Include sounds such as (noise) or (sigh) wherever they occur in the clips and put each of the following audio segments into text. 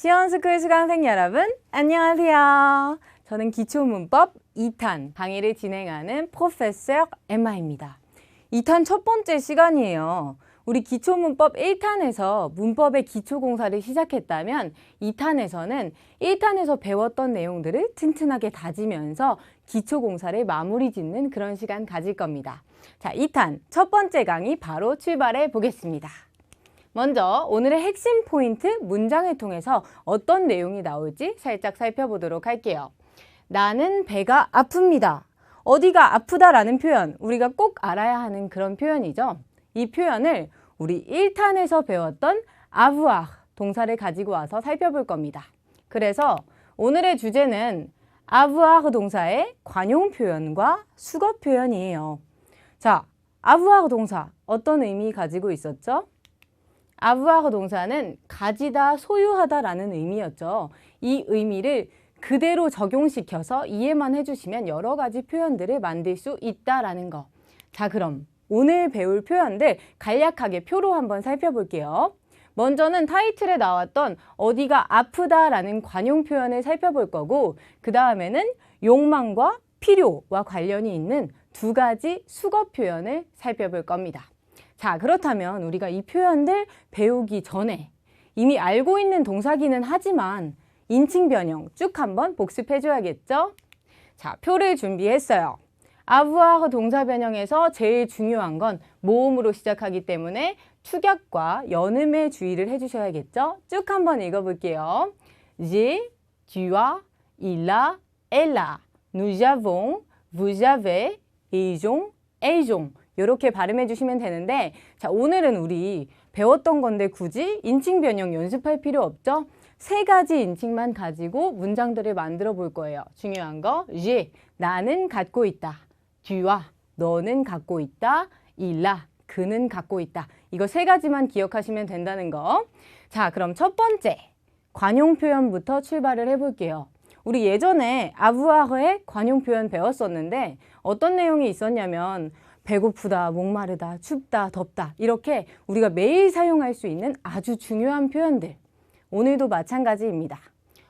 시원스쿨 수강생 여러분, 안녕하세요. 저는 기초문법 2탄 강의를 진행하는 프로페서 엠마입니다. 2탄 첫 번째 시간이에요. 우리 기초문법 1탄에서 문법의 기초공사를 시작했다면 2탄에서는 1탄에서 배웠던 내용들을 튼튼하게 다지면서 기초공사를 마무리 짓는 그런 시간 가질 겁니다. 자, 2탄 첫 번째 강의 바로 출발해 보겠습니다. 먼저 오늘의 핵심 포인트 문장을 통해서 어떤 내용이 나올지 살짝 살펴보도록 할게요. 나는 배가 아픕니다. 어디가 아프다라는 표현, 우리가 꼭 알아야 하는 그런 표현이죠. 이 표현을 우리 1탄에서 배웠던 avoir 동사를 가지고 와서 살펴볼 겁니다. 그래서 오늘의 주제는 avoir 동사의 관용 표현과 수거 표현이에요. 자, avoir 동사 어떤 의미 가지고 있었죠? Avoir 동사는 가지다, 소유하다라는 의미였죠. 이 의미를 그대로 적용시켜서 이해만 해주시면 여러 가지 표현들을 만들 수 있다라는 거. 자, 그럼 오늘 배울 표현들 간략하게 표로 한번 살펴볼게요. 먼저는 타이틀에 나왔던 어디가 아프다라는 관용 표현을 살펴볼 거고, 그 다음에는 욕망과 필요와 관련이 있는 두 가지 수거 표현을 살펴볼 겁니다. 자, 그렇다면 우리가 이 표현들 배우기 전에 이미 알고 있는 동사기는 하지만 인칭 변형 쭉 한번 복습해 줘야겠죠? 자, 표를 준비했어요. avoir 동사 변형에서 제일 중요한 건 모음으로 시작하기 때문에 축약과 연음에 주의를 해주셔야겠죠? 쭉 한번 읽어볼게요. J'ai, tu as, il a, elle a, nous. 이렇게 발음해 주시면 되는데 자 오늘은 우리 배웠던 건데 굳이 인칭 변형 연습할 필요 없죠? 세 가지 인칭만 가지고 문장들을 만들어 볼 거예요. 중요한 거, j 나는 갖고 있다. 뒤와 너는 갖고 있다. 일라 그는 갖고 있다. 이거 세 가지만 기억하시면 된다는 거. 자, 그럼 첫 번째 관용 표현부터 출발을 해볼게요. 우리 예전에 아부아흐의 관용 표현 배웠었는데 어떤 내용이 있었냐면 배고프다, 목마르다, 춥다, 덥다 이렇게 우리가 매일 사용할 수 있는 아주 중요한 표현들. 오늘도 마찬가지입니다.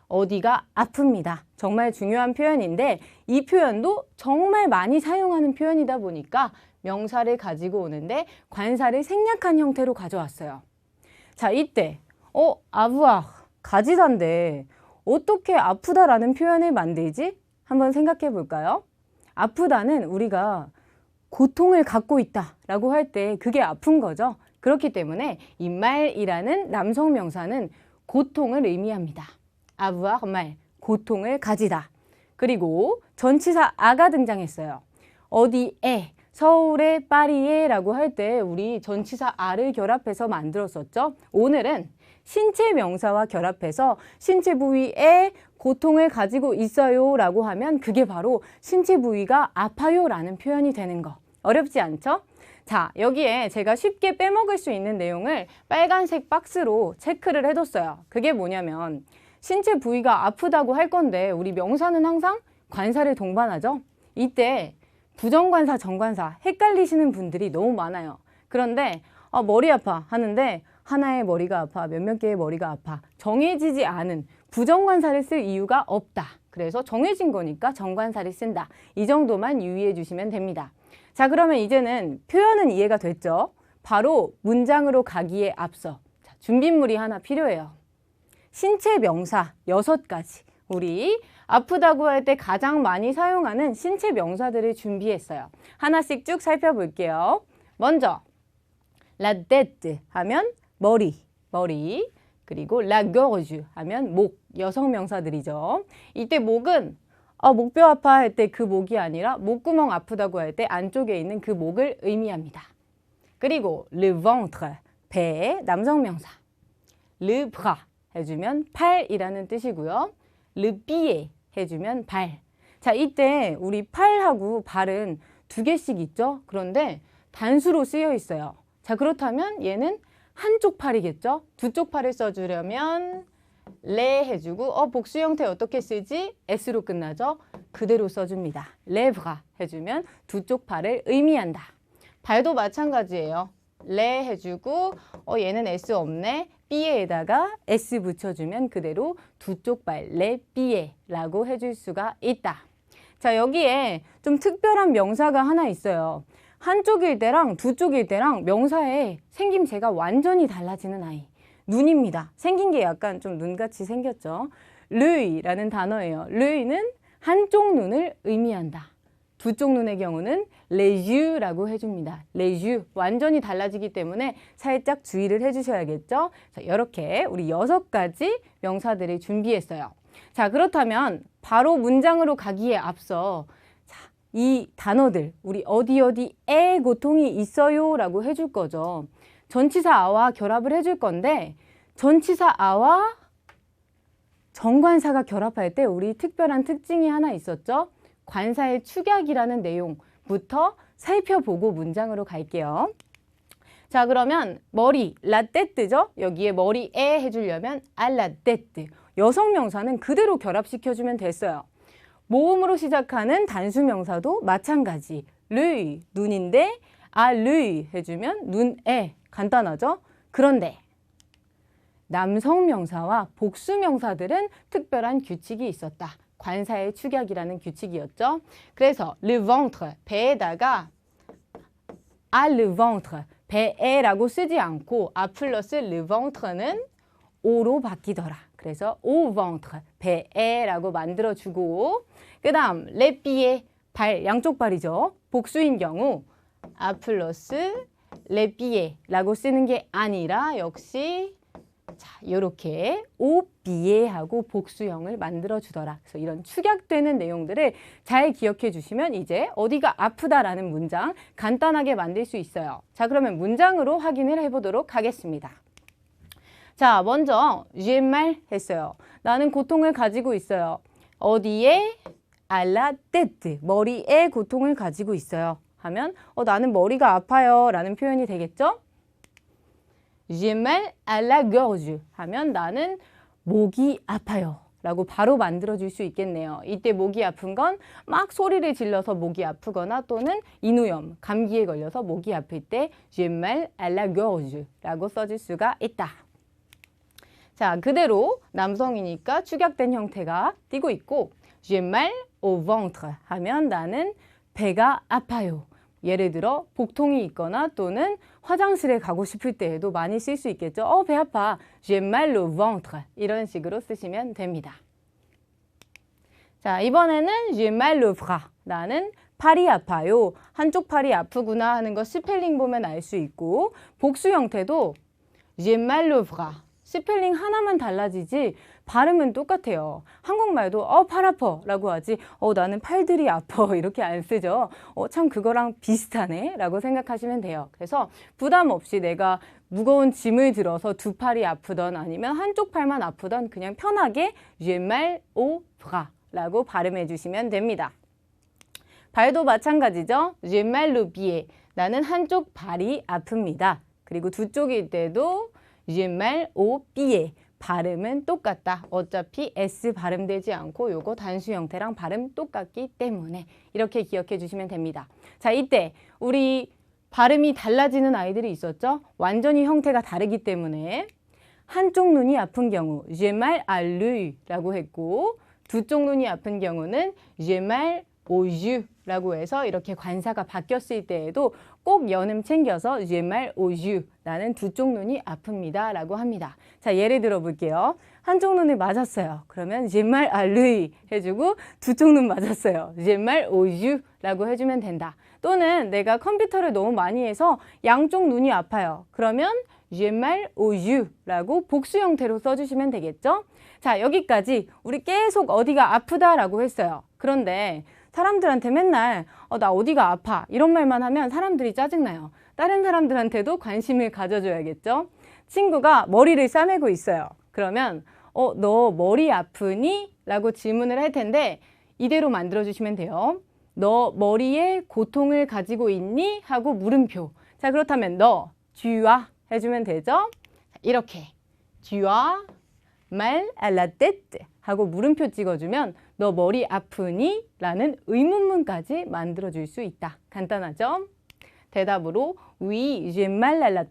어디가 아픕니다. 정말 중요한 표현인데 이 표현도 정말 많이 사용하는 표현이다 보니까 명사를 가지고 오는데 관사를 생략한 형태로 가져왔어요. 자, 이때 어, 아부아 가지단데 어떻게 아프다라는 표현을 만들지? 한번 생각해 볼까요? 아프다는 우리가 고통을 갖고 있다라고 할 때 그게 아픈 거죠. 그렇기 때문에 이 말이라는 남성 명사는 고통을 의미합니다. avoir 말, 고통을 가지다. 그리고 전치사 아가 등장했어요. 어디에, 서울의 파리에라고 할 때 우리 전치사 아를 결합해서 만들었었죠. 오늘은 신체 명사와 결합해서 신체 부위에 고통을 가지고 있어요 라고 하면 그게 바로 신체 부위가 아파요 라는 표현이 되는 거. 어렵지 않죠? 자, 여기에 제가 쉽게 빼먹을 수 있는 내용을 빨간색 박스로 체크를 해뒀어요. 그게 뭐냐면 신체 부위가 아프다고 할 건데 우리 명사는 항상 관사를 동반하죠. 이때 부정관사, 정관사 헷갈리시는 분들이 너무 많아요. 그런데 아, 머리 아파 하는데 하나의 머리가 아파, 몇몇 개의 머리가 아파 정해지지 않은 부정관사를 쓸 이유가 없다. 그래서 정해진 거니까 정관사를 쓴다. 이 정도만 유의해 주시면 됩니다. 자, 그러면 이제는 표현은 이해가 됐죠? 바로 문장으로 가기에 앞서 자, 준비물이 하나 필요해요. 신체 명사 여섯 가지. 우리 아프다고 할 때 가장 많이 사용하는 신체 명사들을 준비했어요. 하나씩 쭉 살펴볼게요. 먼저 tête 하면 머리, 머리. 그리고 la gorge 하면 목, 여성 명사들이죠. 이때 목은 어, 목뼈 아파할 때 그 목이 아니라 목구멍 아프다고 할 때 안쪽에 있는 그 목을 의미합니다. 그리고 le ventre, 배, 남성 명사. le bras 해주면 팔이라는 뜻이고요. le pied 해주면 발. 자, 이때 우리 팔하고 발은 두 개씩 있죠? 그런데 단수로 쓰여 있어요. 자, 그렇다면 얘는 한쪽 팔이겠죠? 두 쪽 팔을 써주려면 레 해주고 어 복수 형태 어떻게 쓰지? s로 끝나죠? 그대로 써줍니다. 레브가 해주면 두 쪽 팔을 의미한다. 발도 마찬가지예요. 레 해주고 어 얘는 s 없네. 삐에에다가 s 붙여주면 그대로 두 쪽 발레 삐에라고 해줄 수가 있다. 자 여기에 좀 특별한 명사가 하나 있어요. 한쪽일 때랑 두 쪽일 때랑 명사의 생김새가 완전히 달라지는 아이. 눈입니다. 생긴 게 약간 좀 눈같이 생겼죠. 르이라는 단어예요. 르이는 한쪽 눈을 의미한다. 두 쪽 눈의 경우는 레주라고 해줍니다. 레주 완전히 달라지기 때문에 살짝 주의를 해주셔야겠죠. 자, 이렇게 우리 여섯 가지 명사들을 준비했어요. 자 그렇다면 바로 문장으로 가기에 앞서 자, 이 단어들 우리 어디 어디에 고통이 있어요 라고 해줄 거죠. 전치사 아와 결합을 해줄 건데 전치사 아와 정관사가 결합할 때 우리 특별한 특징이 하나 있었죠. 관사의 축약이라는 내용부터 살펴보고 문장으로 갈게요. 자 그러면 머리 라떼뜨죠? 여기에 머리에 해주려면 알라떼뜨 여성 명사는 그대로 결합시켜주면 됐어요. 모음으로 시작하는 단수 명사도 마찬가지 르이 눈인데 아 르이 해주면 눈에 간단하죠? 그런데 남성 명사와 복수 명사들은 특별한 규칙이 있었다. 관사의 축약이라는 규칙이었죠. 그래서 le ventre 배에다가 à le ventre 배에라고 쓰지 않고 a 플러스 le ventre는 o로 바뀌더라. 그래서 au ventre 배에라고 만들어주고 그 다음 pieds 발 양쪽 발이죠. 복수인 경우 a 플러스 pieds라고 쓰는 게 아니라 역시 자, 이렇게 오비에하고 복수형을 만들어 주더라. 그래서 이런 축약되는 내용들을 잘 기억해 주시면 이제 어디가 아프다라는 문장 간단하게 만들 수 있어요. 자, 그러면 문장으로 확인을 해 보도록 하겠습니다. 자, 먼저 mal 했어요. 나는 고통을 가지고 있어요. 어디에 알라 테트 머리에 고통을 가지고 있어요. 하면 어, 나는 머리가 아파요 라는 표현이 되겠죠? à la gorge 하면 나는 목이 아파요. 라고 바로 만들어줄 수 있겠네요. 이때 목이 아픈 건 막 소리를 질러서 목이 아프거나 또는 인후염, 감기에 걸려서 목이 아플 때 j'ai mal à la gorge 라고 써줄 수가 있다. 자, 그대로 남성이니까 축약된 형태가 띄고 있고 j'ai mal au ventre 하면 나는 배가 아파요. 예를 들어 복통이 있거나 또는 화장실에 가고 싶을 때에도 많이 쓸 수 있겠죠. 어, 배 아파. J'ai mal au ventre. 이런 식으로 쓰시면 됩니다. 자, 이번에는 j'ai mal au bras. 나는 팔이 아파요. 한쪽 팔이 아프구나 하는 거 스펠링 보면 알 수 있고 복수 형태도 j'ai mal au bras. 스펠링 하나만 달라지지 발음은 똑같아요. 한국말도 어, 팔 아파 라고 하지 어, 나는 팔들이 아파 (laughs) 이렇게 안 쓰죠. 어, 참 그거랑 비슷하네 라고 생각하시면 돼요. 그래서 부담 없이 내가 무거운 짐을 들어서 두 팔이 아프던 아니면 한쪽 팔만 아프던 그냥 편하게 au bras 라고 발음해 주시면 됩니다. 발도 마찬가지죠. au pied. 나는 한쪽 발이 아픕니다. 그리고 두 쪽일 때도 au pied. 발음은 똑같다. 어차피 S 발음되지 않고 요거 단수 형태랑 발음 똑같기 때문에 이렇게 기억해 주시면 됩니다. 자, 이때 우리 발음이 달라지는 아이들이 있었죠? 완전히 형태가 다르기 때문에 한쪽 눈이 아픈 경우 à l'œil라고 했고 두 쪽 눈이 아픈 경우는 aux yeux라고 해서 이렇게 관사가 바뀌었을 때에도 꼭 연음 챙겨서 aux yeux 나는 두 쪽 눈이 아픕니다 라고 합니다. 자 예를 들어 볼게요. 한쪽 눈을 맞았어요. 그러면 à l'œil 해주고 두 쪽 눈 맞았어요. mal aux yeux라고 해주면 된다. 또는 내가 컴퓨터를 너무 많이 해서 양쪽 눈이 아파요. 그러면 aux yeux라고 복수 형태로 써주시면 되겠죠? 자 여기까지 우리 계속 어디가 아프다라고 했어요. 그런데 사람들한테 맨날 어, 나 어디가 아파 이런 말만 하면 사람들이 짜증나요. 다른 사람들한테도 관심을 가져줘야겠죠. 친구가 머리를 싸매고 있어요. 그러면 어, 너 머리 아프니? 라고 질문을 할 텐데 이대로 만들어주시면 돼요. 너 머리에 고통을 가지고 있니? 하고 물음표. 자 그렇다면 너 쥐와 해주면 되죠. 이렇게 쥐와 말 알라떼트 하고 물음표 찍어주면 너 머리 아프니? 라는 의문문까지 만들어줄 수 있다. 간단하죠? 대답으로 Oui, j'ai mal.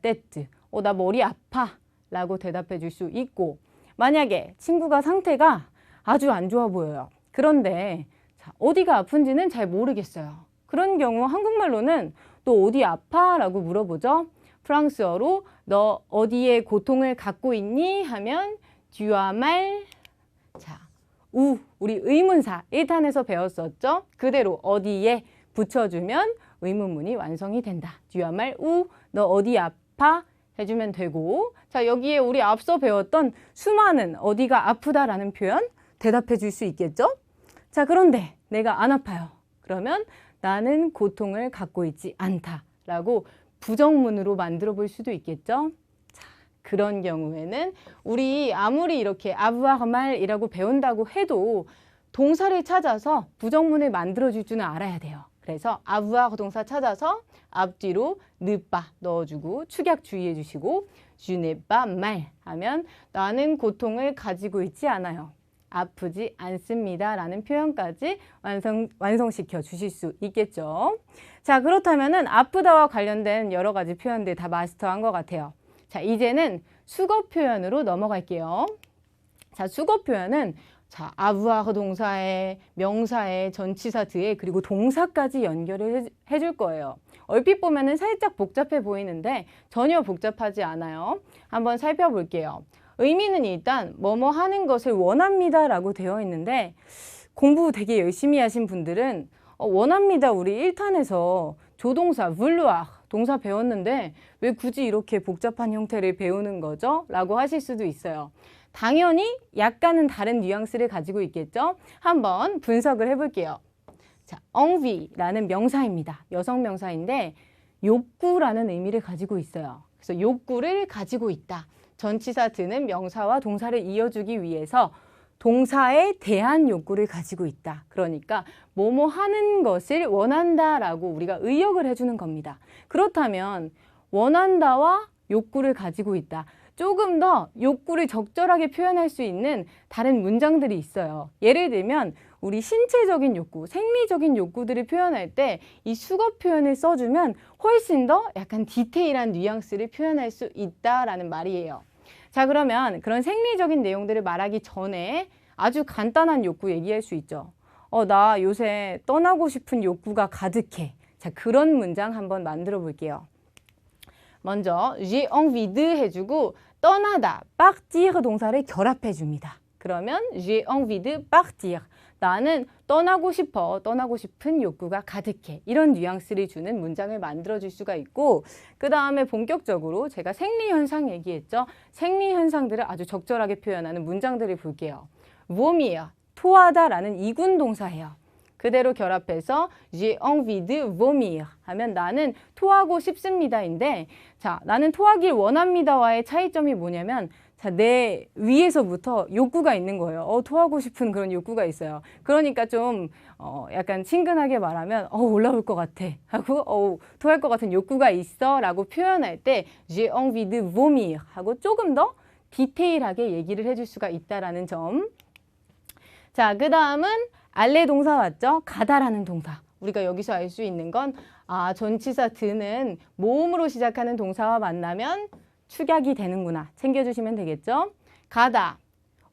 어, 나 머리 아파. 라고 대답해 줄 수 있고 만약에 친구가 상태가 아주 안 좋아 보여요. 그런데 자, 어디가 아픈지는 잘 모르겠어요. 그런 경우 한국말로는 또 어디 아파? 라고 물어보죠. 프랑스어로 너 어디에 고통을 갖고 있니? 하면 mal. 자, 우 우리 의문사 1탄에서 배웠었죠. 그대로 어디에 붙여주면 의문문이 완성이 된다. mal 우너 어디 아파? 해주면 되고 자 여기에 우리 앞서 배웠던 수많은 어디가 아프다라는 표현 대답해 줄 수 있겠죠? 자 그런데 내가 안 아파요. 그러면 나는 고통을 갖고 있지 않다라고 부정문으로 만들어 볼 수도 있겠죠? 자, 그런 경우에는 우리 아무리 이렇게 아부아말이라고 배운다고 해도 동사를 찾아서 부정문을 만들어 줄 줄은 알아야 돼요. 그래서 아부아 동사 찾아서 앞뒤로 느빠 넣어주고 축약 주의해 주시고 주네빠 말 하면 나는 고통을 가지고 있지 않아요. 아프지 않습니다. 라는 표현까지 완성, 완성시켜 주실 수 있겠죠. 자, 그렇다면 은 아프다와 관련된 여러 가지 표현들 다 마스터한 것 같아요. 자, 이제는 수거 표현으로 넘어갈게요. 자, 수거 표현은 자, 아부아흐 동사에 명사에 전치사 드에 그리고 동사까지 연결을 해- 해줄 거예요. 얼핏 보면은 살짝 복잡해 보이는데 전혀 복잡하지 않아요. 한번 살펴볼게요. 의미는 일단 뭐뭐 하는 것을 원합니다 라고 되어 있는데 공부 되게 열심히 하신 분들은 어, 원합니다 우리 1탄에서 조동사 vouloir 동사 배웠는데 왜 굳이 이렇게 복잡한 형태를 배우는 거죠? 라고 하실 수도 있어요. 당연히 약간은 다른 뉘앙스를 가지고 있겠죠? 한번 분석을 해볼게요. 자, envie라는 명사입니다. 여성 명사인데 욕구라는 의미를 가지고 있어요. 그래서 욕구를 가지고 있다. 전치사 드는 명사와 동사를 이어주기 위해서 동사에 대한 욕구를 가지고 있다. 그러니까 뭐뭐 하는 것을 원한다라고 우리가 의역을 해주는 겁니다. 그렇다면 원한다와 욕구를 가지고 있다. 조금 더 욕구를 적절하게 표현할 수 있는 다른 문장들이 있어요. 예를 들면 우리 신체적인 욕구, 생리적인 욕구들을 표현할 때 이 수거 표현을 써주면 훨씬 더 약간 디테일한 뉘앙스를 표현할 수 있다라는 말이에요. 자, 그러면 그런 생리적인 내용들을 말하기 전에 아주 간단한 욕구 얘기할 수 있죠. 어, 나 요새 떠나고 싶은 욕구가 가득해. 자, 그런 문장 한번 만들어 볼게요. 먼저 j'ai envie de 해주고 떠나다 partir 동사를 결합해 줍니다. 그러면 j'ai envie de partir 나는 떠나고 싶어 떠나고 싶은 욕구가 가득해. 이런 뉘앙스를 주는 문장을 만들어 줄 수가 있고 그 다음에 본격적으로 제가 생리 현상 얘기했죠? 생리 현상들을 아주 적절하게 표현하는 문장들을 볼게요. vomir 토하다라는 이군 동사예요. 그대로 결합해서 j'ai envie de vomir 하면 나는 토하고 싶습니다인데 자 나는 토하길 원합니다와의 차이점이 뭐냐면 자, 내 위에서부터 욕구가 있는 거예요. 어, 토하고 싶은 그런 욕구가 있어요. 그러니까 좀, 어, 약간 친근하게 말하면, 어, 올라올 것 같아. 하고, 어, 토할 것 같은 욕구가 있어. 라고 표현할 때, j'ai envie de vomir. 하고 조금 더 디테일하게 얘기를 해줄 수가 있다라는 점. 자, 그 다음은 알레 동사 왔죠? 가다라는 동사. 우리가 여기서 알 수 있는 건, 아, 전치사 드는 모음으로 시작하는 동사와 만나면 축약이 되는구나. 챙겨주시면 되겠죠? 가다,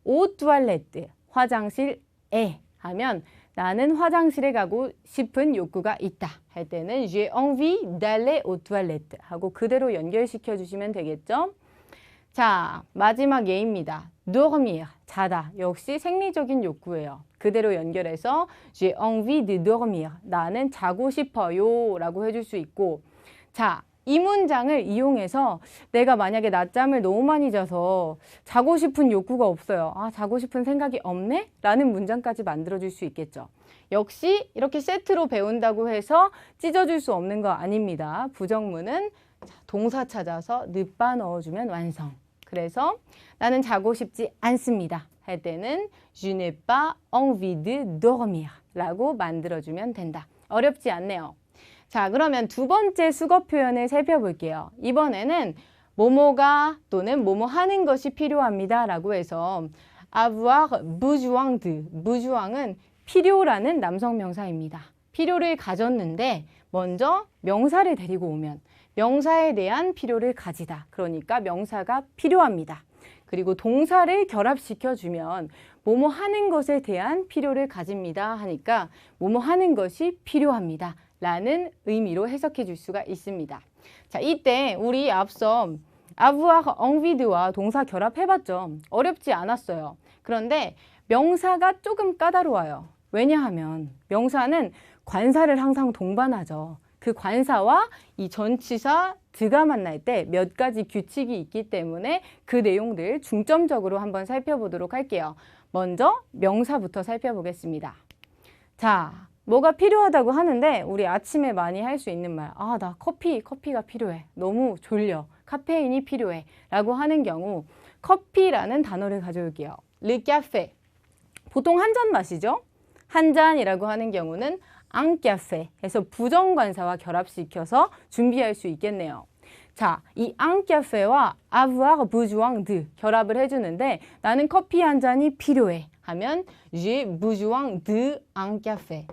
옷 투알레트, 화장실 에 하면 나는 화장실에 가고 싶은 욕구가 있다. 할 때는 j'ai envie d'aller aux toilettes 하고 그대로 연결시켜 주시면 되겠죠? 자, 마지막 예입니다. dormir, 자다. 역시 생리적인 욕구예요. 그대로 연결해서 j'ai envie de dormir. 나는 자고 싶어요. 라고 해줄 수 있고 자, 이 문장을 이용해서 내가 만약에 낮잠을 너무 많이 자서 자고 싶은 욕구가 없어요. 아, 자고 싶은 생각이 없네? 라는 문장까지 만들어줄 수 있겠죠. 역시 이렇게 세트로 배운다고 해서 찢어줄 수 없는 거 아닙니다. 부정문은 자, 동사 찾아서 늦바 넣어주면 완성. 그래서 나는 자고 싶지 않습니다. 할 때는 je n'ai pas envie de dormir 라고 만들어주면 된다. 어렵지 않네요. 자, 그러면 두 번째 수거 표현을 살펴볼게요. 이번에는 뭐뭐가 또는 뭐뭐 하는 것이 필요합니다. 라고 해서 avoir besoin de, besoin은 필요라는 남성 명사입니다. 필요를 가졌는데 먼저 명사를 데리고 오면 명사에 대한 필요를 가지다. 그러니까 명사가 필요합니다. 그리고 동사를 결합시켜 주면 뭐뭐 하는 것에 대한 필요를 가집니다 하니까 뭐뭐 하는 것이 필요합니다. 라는 의미로 해석해 줄 수가 있습니다. 자, 이때 우리 앞서 avoir envie와 동사 결합해봤죠. 어렵지 않았어요. 그런데 명사가 조금 까다로워요. 왜냐하면 명사는 관사를 항상 동반하죠. 그 관사와 이 전치사 드가 만날 때 몇 가지 규칙이 있기 때문에 그 내용들 중점적으로 한번 살펴보도록 할게요. 먼저 명사부터 살펴보겠습니다. 자, 뭐가 필요하다고 하는데 우리 아침에 많이 할 수 있는 말. 아, 나 커피, 커피가 필요해. 너무 졸려. 카페인이 필요해. 라고 하는 경우 커피라는 단어를 가져올게요. café. 보통 한 잔 마시죠? 한 잔이라고 하는 경우는 해서 부정관사와 결합시켜서 준비할 수 있겠네요. 자, 이 café와 avoir besoin de 결합을 해주는데 나는 커피 한 잔이 필요해 하면 j'ai besoin de un café.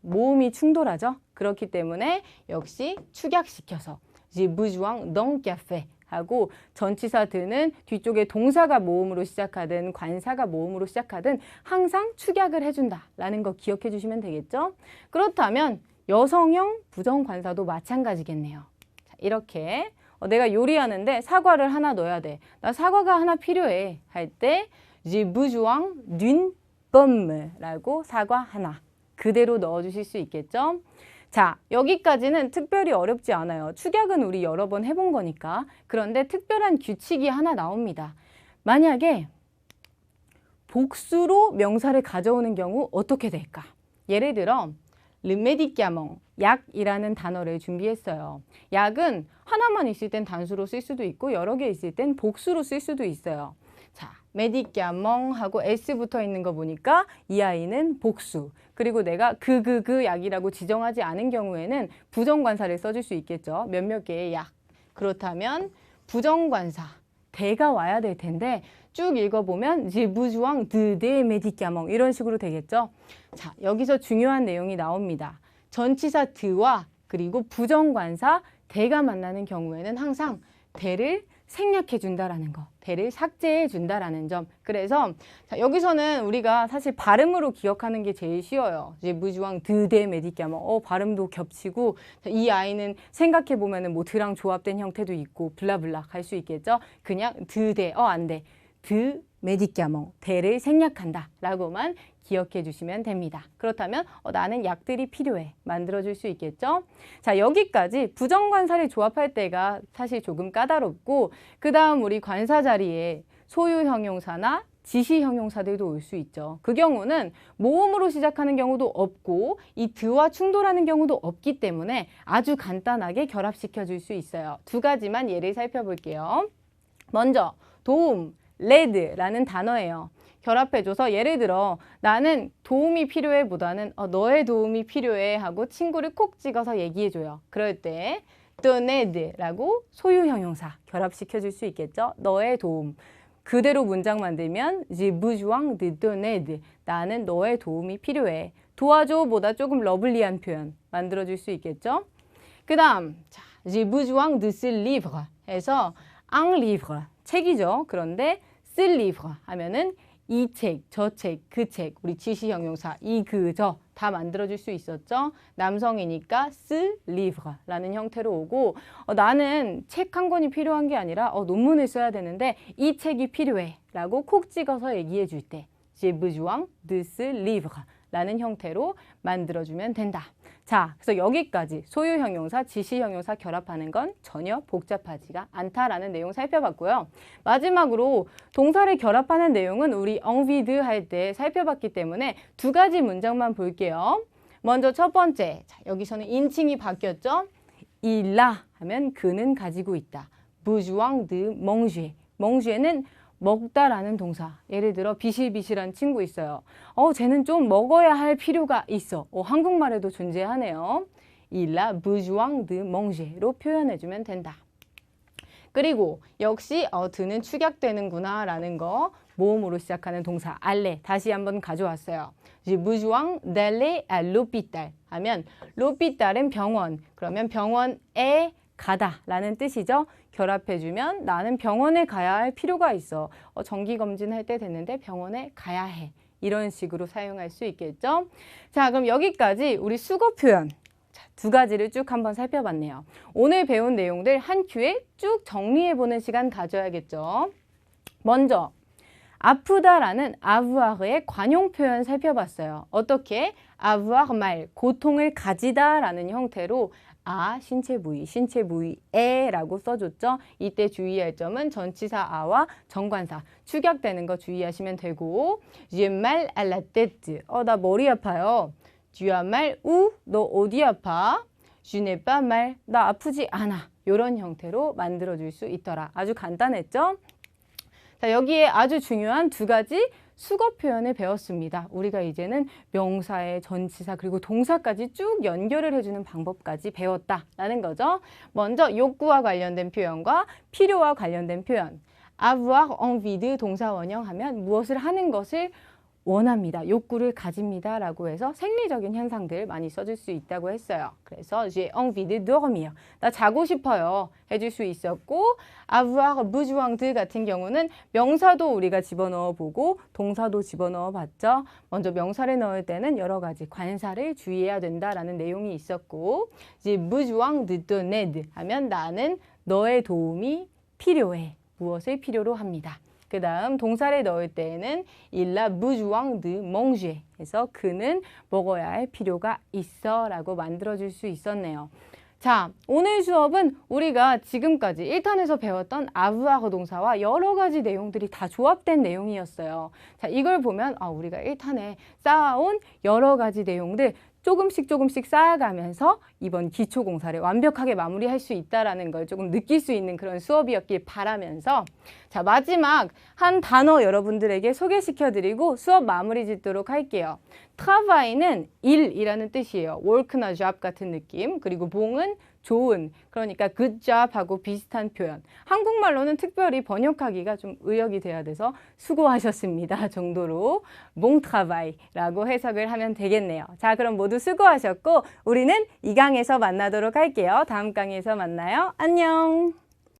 자, 모음이 충돌하죠? 그렇기 때문에 역시 축약시켜서 besoin d'un café 하고 전치사 드는 뒤쪽에 동사가 모음으로 시작하든 관사가 모음으로 시작하든 항상 축약을 해준다라는 거 기억해 주시면 되겠죠? 그렇다면 여성형 부정관사도 마찬가지겠네요. 자, 이렇게 어, 내가 요리하는데 사과를 하나 넣어야 돼. 나 사과가 하나 필요해 할때 besoin d'une pomme라고 사과 하나 그대로 넣어주실 수 있겠죠? 자, 여기까지는 특별히 어렵지 않아요. 축약은 우리 여러 번 해본 거니까. 그런데 특별한 규칙이 하나 나옵니다. 만약에 복수로 명사를 가져오는 경우 어떻게 될까? 예를 들어, 르메디까몽, 약이라는 단어를 준비했어요. 약은 하나만 있을 땐 단수로 쓸 수도 있고 여러 개 있을 땐 복수로 쓸 수도 있어요. 자, 메디까몽 하고 S 붙어 있는 거 보니까 이 아이는 복수. 그리고 내가 그 그 그 약이라고 지정하지 않은 경우에는 부정관사를 써줄 수 있겠죠. 몇몇 개의 약. 그렇다면 부정관사 대가 와야 될 텐데 쭉 읽어보면 제 부주왕 드데 메디까몽 이런 식으로 되겠죠. 자 여기서 중요한 내용이 나옵니다. 전치사 드와 그리고 부정관사 대가 만나는 경우에는 항상 대를 생략해 준다라는 거, 대를 삭제해 준다라는 점. 그래서 자, 여기서는 우리가 사실 발음으로 기억하는 게 제일 쉬워요. 이제 무주왕 드대 메디까뭐 어 발음도 겹치고 자, 이 아이는 생각해 보면은 뭐 드랑 조합된 형태도 있고 블라블라 할 수 있겠죠. 그냥 드대 어안 돼. 드 메디까몽 대를 생략한다라고만 기억해 주시면 됩니다. 그렇다면 어, 나는 약들이 필요해 만들어 줄 수 있겠죠? 자 여기까지 부정관사를 조합할 때가 사실 조금 까다롭고 그 다음 우리 관사 자리에 소유 형용사나 지시 형용사들도 올 수 있죠. 그 경우는 모음으로 시작하는 경우도 없고 이 드와 충돌하는 경우도 없기 때문에 아주 간단하게 결합시켜 줄 수 있어요. 두 가지만 예를 살펴볼게요. 먼저 도움, 레드라는 단어예요. 결합해줘서 예를 들어 나는 도움이 필요해 보다는 어, 너의 도움이 필요해 하고 친구를 콕 찍어서 얘기해줘요. 그럴 때 떠네드라고 소유 형용사 결합시켜줄 수 있겠죠. 너의 도움. 그대로 문장 만들면 j'ai besoin de ton. 나는 너의 도움이 필요해. 도와줘보다 조금 러블리한 표현 만들어줄 수 있겠죠. 그 다음 자, j'ai besoin de ce livre 해서 un livre 책이죠. 그런데 쓸 livre 하면은 이 책, 저 책, 그 책, 우리 지시 형용사 이, 그, 저 다 만들어줄 수 있었죠. 남성이니까 쓸 livre라는 형태로 오고 어, 나는 책 한 권이 필요한 게 아니라 어, 논문을 써야 되는데 이 책이 필요해 라고 콕 찍어서 얘기해 줄 때, j'ai besoin de ce livre 라는 형태로 만들어주면 된다. 자, 그래서 여기까지 소유 형용사, 지시 형용사 결합하는 건 전혀 복잡하지가 않다라는 내용 살펴봤고요. 마지막으로 동사를 결합하는 내용은 우리 엉비드 할 때 살펴봤기 때문에 두 가지 문장만 볼게요. 먼저 첫 번째, 자, 여기서는 인칭이 바뀌었죠? 일라 하면 그는 가지고 있다. 부주왕 드 멍쥐. 멍쥐에는 먹다라는 동사. 예를 들어 비실비실한 친구 있어요. 어, 쟤는 좀 먹어야 할 필요가 있어. 어, 한국말에도 존재하네요. 일라 부주왕 드 멍쥐로 표현해주면 된다. 그리고 역시 어, 드는 축약되는구나 라는 거 모음으로 시작하는 동사 알레 다시 한번 가져왔어요. 무주왕 델레 아 로피탈 하면 로피탈은 병원 그러면 병원에 가다라는 뜻이죠. 결합해주면 나는 병원에 가야 할 필요가 있어. 어, 정기 검진 할 때 됐는데 병원에 가야 해. 이런 식으로 사용할 수 있겠죠. 자, 그럼 여기까지 우리 수거 표현 자, 두 가지를 쭉 한번 살펴봤네요. 오늘 배운 내용들 한 큐에 쭉 정리해보는 시간 가져야겠죠. 먼저 아프다라는 아부아르의 관용 표현 살펴봤어요. 어떻게 아부아르 말 고통을 가지다 라는 형태로 아 신체 부위 신체 부위에 라고 써줬죠. 이때 주의할 점은 전치사 아와 정관사 축약되는 거 주의하시면 되고 j'ai mal à la tête 어나 머리 아파요. tu as mal où 너 어디 아파? je n'ai pas mal 나 아프지 않아. 이런 형태로 만들어줄 수 있더라. 아주 간단했죠? 자, 여기에 아주 중요한 두 가지 수거 표현을 배웠습니다. 우리가 이제는 명사의 전치사 그리고 동사까지 쭉 연결을 해주는 방법까지 배웠다라는 거죠. 먼저 욕구와 관련된 표현과 필요와 관련된 표현. avoir envie de 동사 원형 하면 무엇을 하는 것을 원합니다. 욕구를 가집니다. 라고 해서 생리적인 현상들 많이 써줄 수 있다고 했어요. 그래서 j'ai envie de dormir. 나 자고 싶어요. 해줄 수 있었고 avoir besoin de 같은 경우는 명사도 우리가 집어넣어 보고 동사도 집어넣어 봤죠. 먼저 명사를 넣을 때는 여러 가지 관사를 주의해야 된다라는 내용이 있었고 j'ai besoin de ton aide 하면 나는 너의 도움이 필요해. 무엇을 필요로 합니다. 그 다음 동사를 넣을 때에는 besoin de manger 해서 그는 먹어야 할 필요가 있어 라고 만들어줄 수 있었네요. 자, 오늘 수업은 우리가 지금까지 1탄에서 배웠던 아부아거 동사와 여러 가지 내용들이 다 조합된 내용이었어요. 자, 이걸 보면 아, 우리가 1탄에 쌓아온 여러 가지 내용들 조금씩 조금씩 쌓아가면서 이번 기초공사를 완벽하게 마무리할 수 있다라는 걸 조금 느낄 수 있는 그런 수업이었길 바라면서 자 마지막 한 단어 여러분들에게 소개시켜드리고 수업 마무리 짓도록 할게요. travail는 일이라는 뜻이에요. work나 job 같은 느낌. 그리고 봉은 좋은 그러니까 good job하고 비슷한 표현. 한국말로는 특별히 번역하기가 좀 의역이 돼야 돼서 수고하셨습니다 (laughs) 정도로 bon travail라고 해석을 하면 되겠네요. 자 그럼 모두 수고하셨고 우리는 이 강에서 만나도록 할게요. 다음 강에서 만나요. 안녕.